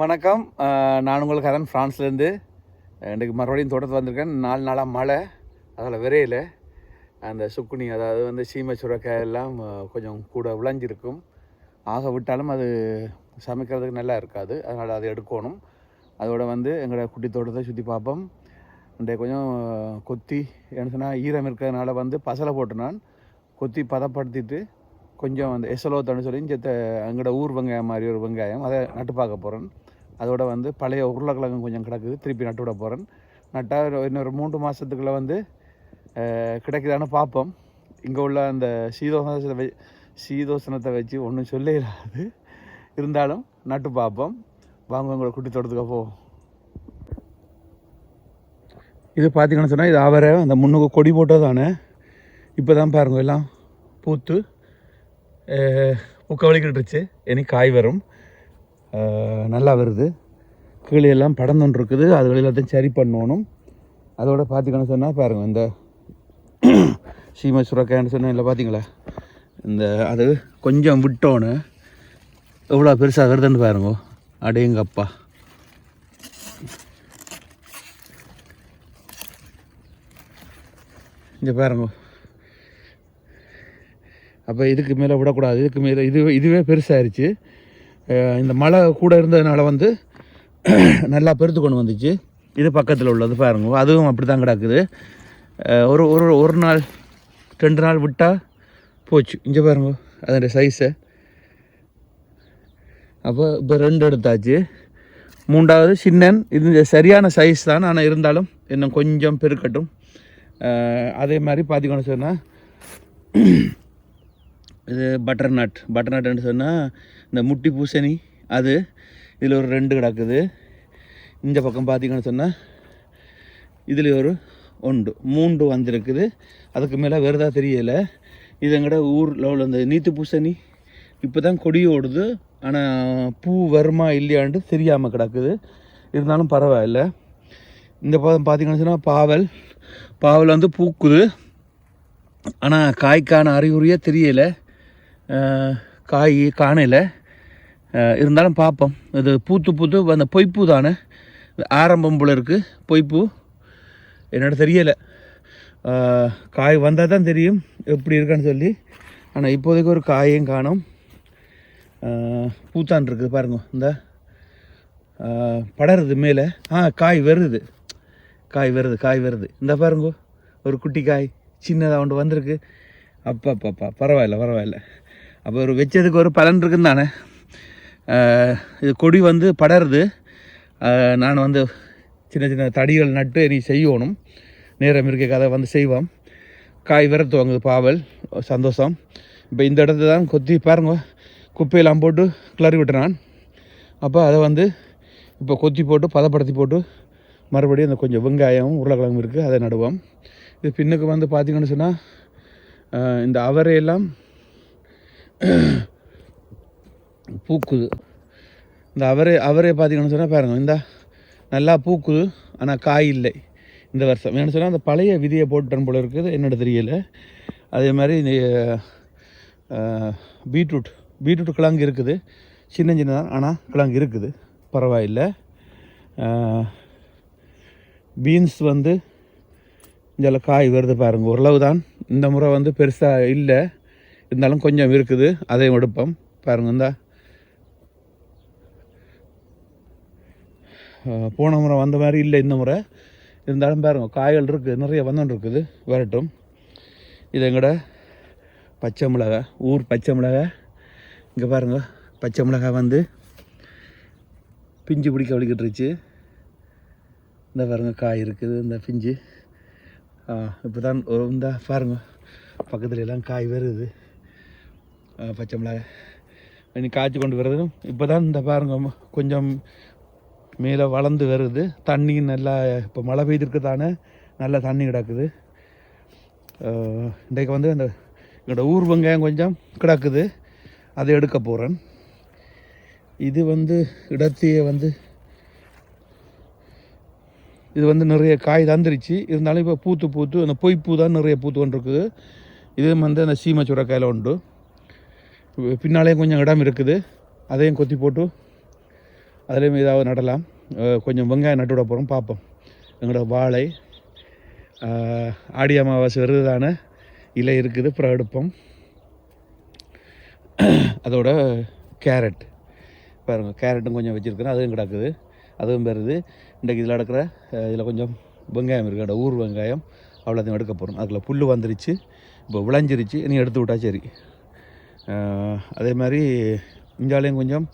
வணக்கம். நான் உங்களுக்கு அதன் ஃப்ரான்ஸ்லேருந்து இன்றைக்கு மறுபடியும் தோட்டத்தில் வந்திருக்கேன். நாலு நாளாக மழை அதில் விரையில். அந்த சுக்குனி அதாவது வந்து சீமை சுரக்காய் எல்லாம் கொஞ்சம் கூட விளைஞ்சிருக்கும் ஆக விட்டாலும் அது சமைக்கிறதுக்கு நல்லா இருக்காது. அதனால் அதை எடுக்கணும். அதோடு வந்து எங்களோட குட்டி தோட்டத்தை சுற்றி பார்ப்போம். இன்றைய கொஞ்சம் கொத்தி என்ன சொன்னால் ஈரம் இருக்கிறதுனால வந்து பசலை போட்டு நான். கொத்தி பதப்படுத்திட்டு கொஞ்சம் அந்த எசலோத்தன்னு சொல்லி செத்த எங்களோட ஊர் வெங்காயம் மாதிரி ஒரு வெங்காயம் அதை நட்டு பார்க்க போகிறேன் அதோட வந்து பழைய உருளைக்கிழங்கு கொஞ்சம் கிடக்குது. திருப்பி நட்டு விட போகிறேன் நட்டால் இன்னொரு மூன்று மாதத்துக்குள்ளே வந்து கிடைக்குதான்னு பார்ப்போம். இங்கே உள்ள அந்த சீதோசனத்தை வை சீதோசனத்தை வச்சு ஒன்றும் சொல்ல இல்லாது இருந்தாலும் நட்டு பார்ப்போம். வாங்க உங்களை குட்டி தோட்டத்துக்கு போவோம். இது பார்த்தீங்கன்னு சொன்னால் இது அவரை அந்த முன்னுக்கு கொடி போட்டது தானே இப்போ தான் பாருங்க எல்லாம் பூத்து புக்க வலிக்கிட்டுருச்சு இனி காய் வரும். நல்லா வருது. கீழே எல்லாம் படந்துன்னு இருக்குது. அது எல்லாத்தையும் சரி பண்ணணும். அதோட பார்த்துக்கணும் சொன்னால் பாருங்கள் இந்த சீமை சுரக்கான்னு சொன்ன இல்லை பார்த்தீங்களா இந்த அது கொஞ்சம் விட்டோன்னு எவ்வளோ பெருசாக வருதுன்னு பாருங்க. அடேங்கப்பா. இங்கே பாருங்க. அப்போ இதுக்கு மேலே விடக்கூடாது. இதுக்கு மேலே இது இதுவே பெருசாகிருச்சு இந்த மழை கூட இருந்ததுனால வந்து நல்லா பெருத்து கொண்டு வந்துச்சு. இது பக்கத்தில் உள்ளது பாருங்க. அதுவும் அப்படி தான் கிடக்குது ஒரு ஒரு ஒரு நாள் ரெண்டு நாள் விட்டால் போச்சு. இங்கே பாருங்க அதோடைய சைஸை அப்போ இப்போ ரெண்டு எடுத்தாச்சு. மூன்றாவது சின்னன் இது சரியான சைஸ் தான். ஆனால் இருந்தாலும் இன்னும் கொஞ்சம் பெருக்கட்டும். அதே மாதிரி பார்த்திங்கன்னு சொன்னால் இது பட்டர் நட் பட்டர் நட்டுன்னு சொன்னால் இந்த முட்டி பூசணி அது இதில் ஒரு ரெண்டு கிடக்குது. இந்த பக்கம் பார்த்தீங்கன்னு சொன்னால் இதில் ஒரு ஒன்று மூன்று வந்திருக்குது. அதுக்கு மேலே வெறுதாக தெரியலை. இது எங்கட ஊரில் உள்ள இந்த நீத்து பூசணி. இப்போ தான் கொடி ஓடுது. ஆனால் பூ வருமா இல்லையான்ட்டு தெரியாமல் கிடக்குது. இருந்தாலும் பரவாயில்ல. இந்த பக்கம் பார்த்தீங்கன்னு சொன்னால் பாவல். பாவல் வந்து பூக்குது. ஆனால் காய்க்கான அறிகுறியே தெரியலை. காய் காணையில் இருந்தாலும் பார்ப்போம். இது பூத்து பூத்து அந்த பொய்ப்பூ தானே? ஆரம்பம் போல இருக்குது பொய்ப்பூ. என்னோட தெரியலை. காய் வந்தால் தான் தெரியும் எப்படி இருக்கான்னு சொல்லி. ஆனால் இப்போதைக்கு ஒரு காயும் காணும். பூத்தான் இருக்குது பாருங்க இந்த படருது மேலே. ஆ காய் வருது. காய் வருது காய் வருது. இந்த பாருங்க ஒரு குட்டி காய் சின்னதாக ஒன்று வந்திருக்கு. அப்பா அப்பா பரவாயில்ல பரவாயில்ல. அப்போ ஒரு வச்சதுக்கு ஒரு பலன் இருக்குன்னு தானே? இது கொடி வந்து படருது. நான் வந்து சின்ன சின்ன தடிகள் நட்டு நீ செய்யணும் நேரம் இருக்க கதை வந்து செய்வோம். காய் வர துவங்குது பாவல். சந்தோஷம். இப்போ இந்த இடத்துல தான் கொத்தி பாருங்க. குப்பையெல்லாம் போட்டு கிளறி விட்டுறான். அப்போ அதை வந்து இப்போ கொத்தி போட்டு பதப்படுத்தி போட்டு மறுபடியும் அந்த கொஞ்சம் வெங்காயம் உருளைக்கிழங்கும் இருக்குது அதை நடுவோம். இது பின்னுக்கு வந்து பார்த்திங்கன்னு சொன்னால் இந்த அவரையெல்லாம் பூக்குது. இந்த அவரே அவரே பார்த்தீங்கன்னு சொன்னால் பாருங்க இந்த நல்லா பூக்குது ஆனால் காய் இல்லை இந்த வருஷம். என்ன சொன்னால் அந்த பழைய விதியை போட்டுட்டேன் போல இருக்குது என்னோட தெரியல. அதே மாதிரி இந்த பீட்ரூட் பீட்ரூட் கிழங்கு இருக்குது. சின்ன சின்னதான் ஆனால் கிழங்கு இருக்குது. பரவாயில்லை. பீன்ஸ் வந்து இதில் காய் வருது பாருங்கள் ஓரளவு தான் இந்த முறை வந்து பெருசாக இல்லை. இருந்தாலும் கொஞ்சம் இருக்குது. அதையும் எடுப்போம். பாருங்க இந்த. போன முறை வந்த மாதிரி இல்லை இந்த முறை. இருந்தாலும் பாருங்க காய்கள் இருக்குது நிறைய வந்துட்டுருக்குது வரட்டும். இது எங்கட? பச்சை மிளகா ஊர் பச்சை மிளகா. இங்கே பாருங்க பச்சை மிளகா வந்து பிஞ்சு பிடிக்க வலிக்கிட்டுருச்சு. இந்த பாருங்க காய் இருக்குது இந்த பிஞ்சு. இப்போ தான் இந்த பாருங்க. பக்கத்துல எல்லாம் காய் வருது. பச்சை மிளகாய். இனி காய்ச்சி கொண்டு வருது இப்போ தான் இந்த பாருங்க கொஞ்சம் மேலே வளர்ந்து வருது. தண்ணி நல்லா இப்போ மழை பெய்திருக்கு தானே நல்லா தண்ணி கிடக்குது. இன்றைக்கு வந்து அந்த எங்களோட ஊர் வெங்காயம் கொஞ்சம் கிடக்குது. அதை எடுக்க போகிறேன் இது வந்து இடத்தையே வந்து இது வந்து நிறைய காய் தந்துருச்சு. இருந்தாலும் இப்போ பூத்து பூத்து அந்த பொய்ப்பூ தான் நிறைய பூத்து கொண்டிருக்குது. இது வந்து அந்த சீமச்சுரக்காயில் உண்டு. பின்னாலேயும் கொஞ்சம் இடம் இருக்குது. அதையும் கொத்தி போட்டு அதுலேயும் ஏதாவது நடலாம். கொஞ்சம் வெங்காயம் நட்டு விட போகிறோம் பார்ப்போம். எங்களோட வாழை ஆடி அமாவாசை வருதுதான? இலை இருக்குது. அப்புறம் எடுப்போம். அதோட கேரட். பாருங்கள் கேரட்டும் கொஞ்சம் வச்சுருக்கிறேன். அதுவும் கிடக்குது. அதுவும் பெறுது இன்றைக்கு இதில் நடக்கிற இதில் கொஞ்சம் வெங்காயம் இருக்குது. ஊர் வெங்காயம் அவ்வளோத்தையும் எடுக்க போகிறோம் அதில் புல் வந்துருச்சு. இப்போ விளைஞ்சிருச்சு. நீ எடுத்து விட்டா சரி. அதே மாதிரி இஞ்சாலையும் கொஞ்சம்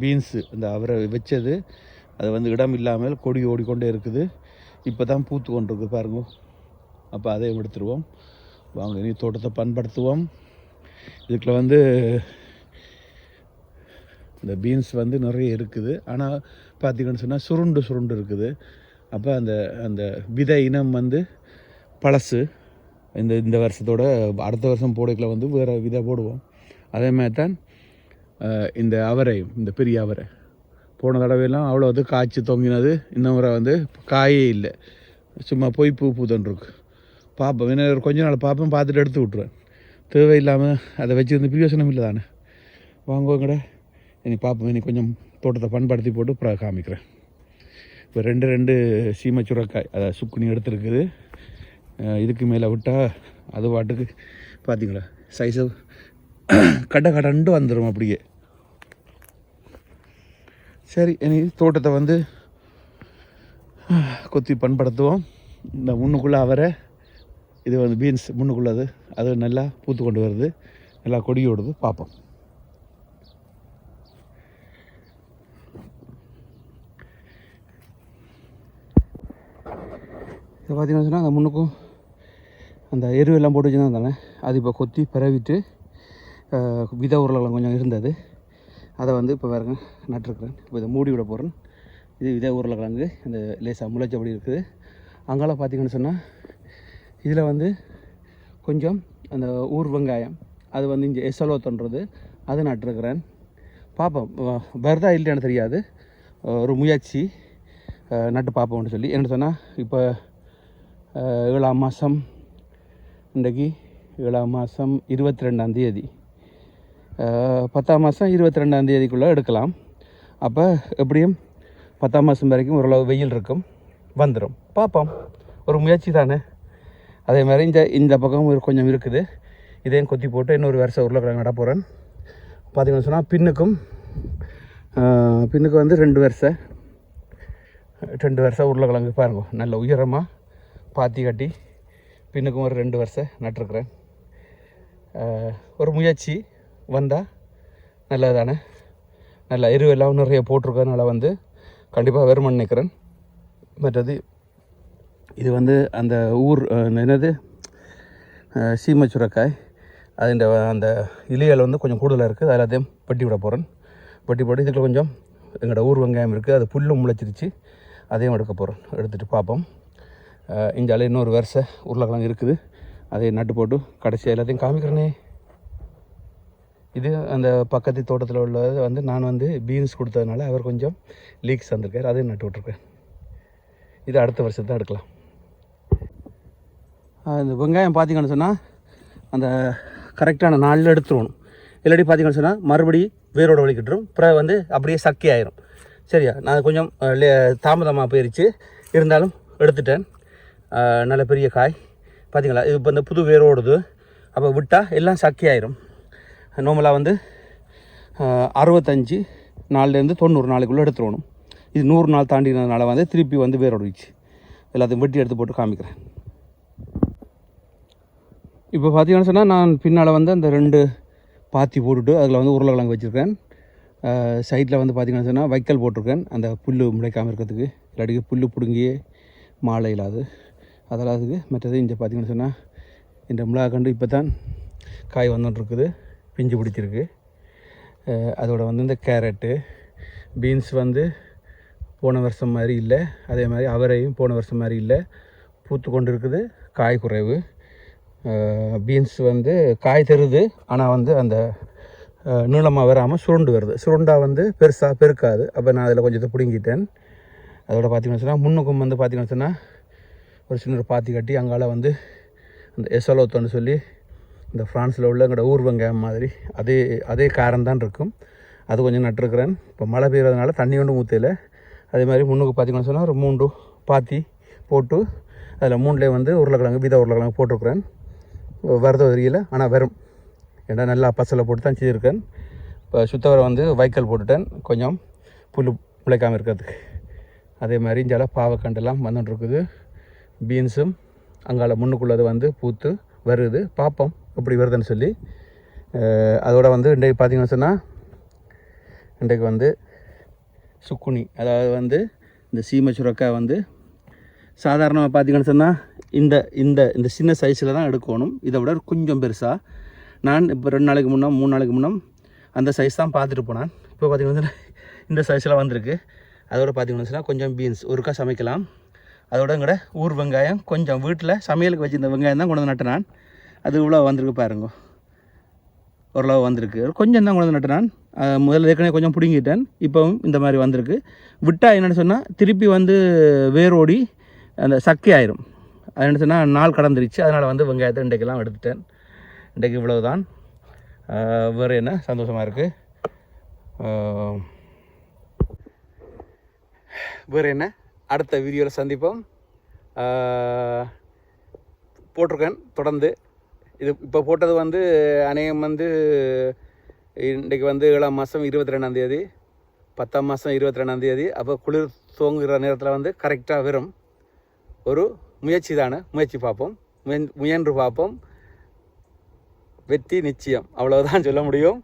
பீன்ஸு இந்த அவரை வச்சது அது வந்து இடம் இல்லாமல் கொடி ஓடிக்கொண்டே இருக்குது. இப்போ தான் பூத்து கொண்டு இருக்குது பாருங்க. அப்போ அதையும் எடுத்துருவோம். வாங்க நீ தோட்டத்தை பண்படுத்துவோம். இதுக்குள்ள வந்து இந்த பீன்ஸ் வந்து நிறைய இருக்குது. ஆனால் பார்த்திங்கன்னு சொன்னால் சுருண்டு சுருண்டு இருக்குது. அப்போ அந்த அந்த விதை இனம் வந்து பழசு. இந்த இந்த வருஷத்தோட அடுத்த வருஷம் போடைக்கில் வந்து வேறு விதை போடுவோம். அதே மாதிரி தான் இந்த அவரை இந்த பெரிய அவரை. போன தடவையெல்லாம் அவ்வளோ வந்து காய்ச்சி தொங்கினது. இந்த முறை வந்து காயே இல்லை. சும்மா போய் பூ பூத்தன்ருக்கு பார்ப்போம் இன்னும் கொஞ்ச நாள் பார்ப்பேன் பார்த்துட்டு எடுத்து விட்ருவேன் தேவையில்லாமல் அதை வச்சுருந்து பிரியோசனம் இல்லை தானே. வாங்குவோங்கட இனி பார்ப்போம் இனி கொஞ்சம் தோட்டத்தை பண்படுத்தி போட்டு அப்புறம் காமிக்கிறேன். இப்போ ரெண்டு ரெண்டு சீமை சுரக்காய் அதை சுக்குனி எடுத்துருக்குது. இதுக்கு மேலே விட்டால் அது பாட்டுக்கு பார்த்தீங்களா சைஸு கடை கடண்டு வந்துடும் அப்படியே. சரி இனி தோட்டத்தை வந்து கொத்தி பண்படுத்துவோம். இந்த முன்னுக்குள்ளே அவரை இது வந்து பீன்ஸ் முன்னுக்குள்ளது அது நல்லா பூத்து கொண்டு வருது. நல்லா கொடி ஓடுது பார்ப்போம். இது பார்த்தீங்கன்னா சொன்னால் அந்த முன்னுக்கும் அந்த எருவெல்லாம் போட்டு வச்சுருந்தா அது இப்போ கொத்தி பரவிட்டு வித உருளைலாம் கொஞ்சம் இருந்தது. அதை வந்து இப்போ பாருங்க நட்டுருக்குறேன். இப்போ இதை மூடி விட போகிறேன் இது வித உருளைக்கிழங்கு இந்த லேசாக முளைச்சபடி இருக்குது. அங்கால பார்த்தீங்கன்னு சொன்னால் இதில் வந்து கொஞ்சம் அந்த ஊர் வெங்காயம் அது வந்து இங்கே எசலோத்தன்றது அது நட்டுருக்குறேன். பார்ப்போம். வருதா இல்லைன்னு தெரியாது. ஒரு முயற்சி நட்டு பார்ப்போம்னு சொல்லி. என்ன சொன்னால் இப்போ ஏழாம் மாதம் இன்றைக்கு ஏழாம் மாதம் இருபத்தி ரெண்டாம் தேதி பத்தாம் மாதம் இருபத்தி ரெண்டாம் தேதிக்குள்ளே எடுக்கலாம். அப்போ எப்படியும் பத்தாம் மாதம் வரைக்கும் ஓரளவு வெயில் இருக்கும் வந்துடும். பார்ப்போம். ஒரு முயற்சி தானே. அதே மாதிரி இந்த இந்த பக்கம் ஒரு கொஞ்சம் இருக்குது. இதையும் கொத்தி போட்டு இன்னொரு வருஷம் உருளைக்கிழங்கு நட போகிறேன். பார்த்தீங்கன்னு சொன்னால் பின்னுக்கும் பின்னுக்கு வந்து ரெண்டு வருஷம் ரெண்டு வருஷம் உருளைக்கிழங்கு பாருங்க. நல்ல உயரமாக பாத்தி கட்டி பின்னுக்கும் ஒரு ரெண்டு வருஷம் நட்டிருக்கிறேன். ஒரு முயற்சி வந்தால் நல்லது தானே நல்ல எருவெல்லாம் நிறைய போட்டிருக்கறதுனால வந்து கண்டிப்பாக வருமானு நினைக்கிறேன். மற்றது இது வந்து அந்த ஊர் என்னது? சீமச்சுரக்காய். சீமை சுரக்காய் அந்த இலைகள் வந்து கொஞ்சம் கூடுதலாக இருக்குது அதில் அதையும் வெட்டி விட போகிறேன் வெட்டி போட்டு இதுக்குள்ள கொஞ்சம் எங்களோட ஊர் வெங்காயம் இருக்குது அது புல்லும் முளைச்சிருச்சு. அதையும் எடுக்க போகிறோம் எடுத்துகிட்டு பார்ப்போம். இஞ்சால இன்னொரு வருஷம் உருளைக்கிழங்கு இருக்குது. அதை நட்டு போட்டு கடைசியாக எல்லாத்தையும் காமிக்கிறேனே. இது அந்த பக்கத்து தோட்டத்தில் உள்ளது வந்து நான் வந்து பீன்ஸ் கொடுத்ததுனால அவர் கொஞ்சம் லீக்ஸ் வந்திருக்கார். அதையும் நட்டு விட்ருக்கேன் இது அடுத்த வருஷத்தை எடுக்கலாம். இந்த வெங்காயம் பார்த்திங்கன்னு சொன்னால் அந்த கரெக்டான நாளில் எடுத்துருவணும். இல்லாட்டி பார்த்திங்கன்னு சொன்னால் மறுபடி வேரோட வலிக்கிட்டுரும். அப்புறம் வந்து அப்படியே சக்கி ஆயிரும். சரியா? நான் கொஞ்சம் தாமதமாக போயிடுச்சு இருந்தாலும் எடுத்துட்டேன். நல்ல பெரிய காய். பார்த்தீங்களா இது இப்போ இந்த புது வேரோடுது. அப்போ விட்டால் எல்லாம் சக்கி ஆயிரும். நார்மலாக வந்து அறுபத்தஞ்சு நாள்லேருந்து தொண்ணூறு நாளைக்குள்ளே எடுத்துருவணும். இது நூறு நாள் தாண்டினதுனால வந்து திருப்பி வந்து வேரோடுச்சு. எல்லாத்தையும் வெட்டி எடுத்து போட்டு காமிக்கிறேன். இப்போ பார்த்தீங்கன்னு சொன்னால் நான் பின்னால் வந்து அந்த ரெண்டு பாத்தி போட்டுட்டு அதில் வந்து உருளைக்கிழங்கு வச்சுருக்கேன். சைட்டில் வந்து பார்த்திங்கன்னு சொன்னால் வைக்கல் போட்டிருக்கேன். அந்த புல் முளைக்காமல் இருக்கிறதுக்கு. இல்லாட்டிக்கு புல் பிடுங்கியே மாலை இல்லாது. அதெல்லாம் அதுக்கு மற்றது இங்கே பார்த்தீங்கன்னு சொன்னால் இந்த மிளகாக்கண்டு இப்போ தான் காய் வந்துட்டுருக்குது பிஞ்சு பிடிச்சிருக்கு. அதோட வந்து இந்த கேரட்டு பீன்ஸ் வந்து போன வருஷம் மாதிரி இல்லை. அதே மாதிரி அவரையும் போன வருஷம் மாதிரி இல்லை. பூத்து கொண்டு இருக்குது காய் குறைவு. பீன்ஸ் வந்து காய் தருது. ஆனால் வந்து அந்த நீளமாக வராமல் சுருண்டு வருது. சுருண்டாக வந்து பெருசாக பெருக்காது. அப்போ நான் அதில் கொஞ்சத்தை பிடுங்கிட்டேன். அதோட பார்த்தீங்கன்னு சொன்னால் முன்னுக்கும் வந்து பார்த்தீங்கன்னு சொன்னால் ஒரு சின்ன ஒரு பாத்தி கட்டி அங்கால வந்து அந்த எசலோத்தோன்னு சொல்லி இந்த ஃப்ரான்ஸில் உள்ள எங்களோட ஊர்வங்க மாதிரி அதே அதே காரம் தான் இருக்கும். அது கொஞ்சம் நட்டுருக்குறேன். இப்போ மழை பெய்கிறதுனால தண்ணி ஒன்றும் ஊற்றல அதே மாதிரி முன்னுக்கு பார்த்திங்கன்னு சொன்னால் ஒரு மூன்று பாத்தி போட்டு அதில் மூணுலேயே வந்து உருளைக்கிழங்கு வீத உருளைக்கிழங்கு போட்டிருக்கிறேன். வருதோ தெரியல ஆனால் வரும். ஏன்னா நல்லா பசலை போட்டு தான் செய்திருக்கேன் இப்போ சுத்தவரை வந்து வைக்கல் போட்டுட்டேன். கொஞ்சம் புல் முளைக்காமல் இருக்கிறதுக்கு. அதே மாதிரி இஞ்சால பாவக்கண்டெல்லாம் வந்துட்டு இருக்குது. பீன்ஸும் அங்கால முன்னுக்குள்ளது வந்து பூத்து வருது. பார்ப்போம் எப்படி வருதுன்னு சொல்லி. அதோட வந்து இன்றைக்கு பார்த்தீங்கன்னு சொன்னால் இன்றைக்கு வந்து சுக்குனி அதாவது வந்து இந்த சீமை சுரக்காய் வந்து சாதாரணமாக பார்த்தீங்கன்னு சொன்னால் இந்த இந்த இந்த சின்ன சைஸில் தான் எடுக்கணும். இதை விட கொஞ்சம் பெருசாக நான் இப்போ ரெண்டு நாளைக்கு முன்னே மூணு நாளைக்கு முன்னே அந்த சைஸ் தான் பார்த்துட்டு போனேன். இப்போ பார்த்திங்கன்னு சொன்னால் இந்த சைஸில் வந்திருக்கு. அதோட பார்த்திங்கன்னு சொன்னால் கொஞ்சம் பீன்ஸ் ஒருக்கா சமைக்கலாம். அதோட கூட ஊர் வெங்காயம் கொஞ்சம் வீட்டில் சமையலுக்கு வச்சுருந்த வெங்காயம் தான் கொண்டு வந்து நட்டு நான் அது இவ்வளோ வந்திருக்கு பாருங்க. ஓரளவு வந்திருக்கு. கொஞ்சம் தான் கொண்டு வந்து நட்டு நான் முதல்ல ஏற்கனவே கொஞ்சம் பிடுங்கிட்டேன். இப்போவும் இந்த மாதிரி வந்திருக்கு. விட்டால் என்னென்னு சொன்னால் திருப்பி வந்து வேரோடி அந்த சக்கை ஆயிரும். அது என்ன சொன்னால் நாள் கடந்துருச்சு. அதனால் வந்து வெங்காயத்தை இன்றைக்கெல்லாம் எடுத்துட்டேன். இன்றைக்கு இவ்வளவு தான் வேறு என்ன? சந்தோஷமாக இருக்குது வேறு என்ன? அடுத்த வீடியோவில் சந்திப்போம். போட்டிருக்கேன் தொடர்ந்து. இது இப்போ போட்டது வந்து அநேகம் வந்து இன்றைக்கு வந்து ஏழாம் மாதம் இருபத்தி ரெண்டாந்தேதி பத்தாம் மாதம் இருபத்தி ரெண்டாந்தேதி அப்போ குளிர் துவங்குகிற நேரத்தில் வந்து கரெக்டாக வரும் ஒரு முயற்சி தானே. முயற்சி பார்ப்போம். முயன் முயன்று பார்ப்போம். வெற்றி நிச்சயம். அவ்வளோதான் சொல்ல முடியும்.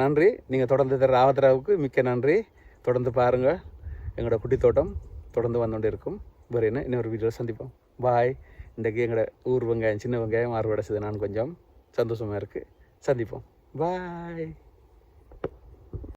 நன்றி. நீங்கள் தொடர்ந்து தர ஆதரவுக்கு மிக்க நன்றி. தொடர்ந்து பாருங்கள் எங்களோட குட்டி தோட்டம் தொடர்ந்து வந்துகொண்டு இருக்கும். வேறு என்ன? இன்னொரு வீடியோவில் சந்திப்போம். பாய் இன்றைக்கு எங்களோட ஊர் வெங்காயம் சின்ன வெங்காயம் அறுவடை செய்து நான் கொஞ்சம் சந்தோஷமாக இருக்குது சந்திப்போம். பாய்